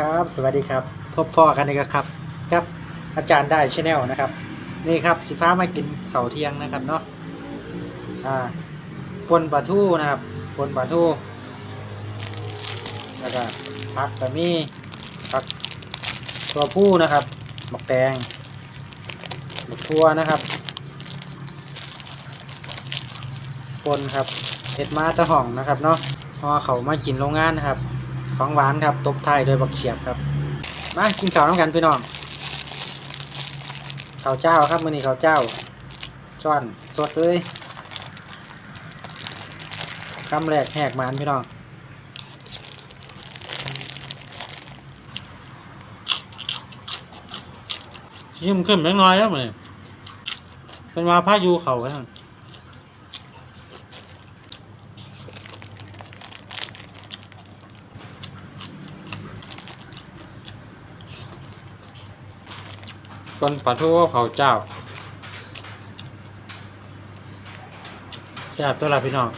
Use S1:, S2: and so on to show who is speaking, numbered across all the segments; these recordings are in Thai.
S1: ครับ สวัสดีครับพบพ่อกันอีกแล้วครับครับ อาจารย์ได้ชาแนลนะครับ นี่ครับสิพามากินข้าเที่ยงนะครับเนาะอ่าปนปลาทูนะครับปนปลาทูแล้วก็ผักกระมี่ผักตัวผู้นะครับหมกแตงหมกทั่วนะครับปนครับเห็ดมาตะห่องนะครับเนาะพอเขามากินโรงงานนะครับ ของหวานครับ ตบท้ายโดวยบักเขียบครับ มากินข้าวน้ำกันพี่น้องข้าวเจ้าครับมื้อนี้ข้าวเจ้าช้อนสดเลยคำแรกแหกมานพี่น้องยิ้มขึ้นเล็กน้อยแล้วมื้อนี้เป็นว่าพายุเขา ก้นปลาทูเขาเจ้าแซ่บตัวละพี่น้อง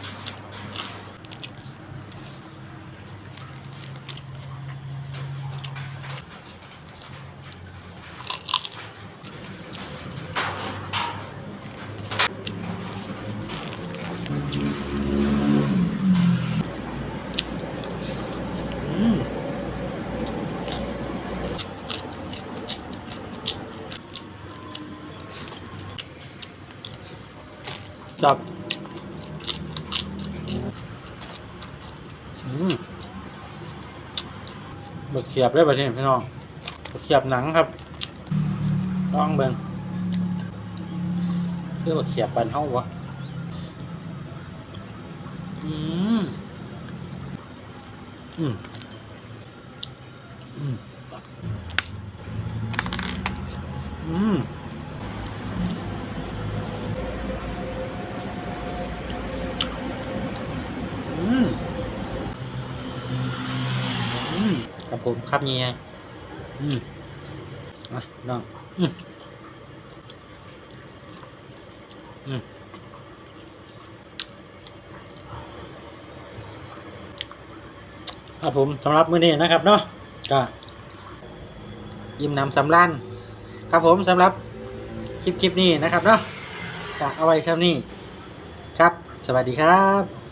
S1: อืม จับอืมบกเขียบได้ประเทศพี่น้องบกเขียบหนังครับลองเบิ่งคือบกเขียบปันเฮาวะอืมอืมอืมอืม อืม อื มครับผมครับเงียอืมอะน้องอืมอืมครับผมสำหรับมื้อนี้นะครับเนาะก็ยิ้มนำสำล้านครับผมสำหรับคลิปคลิปนี้นะครับเนาะก็เอาไว้เท่านี้ครับ สวัสดีครับ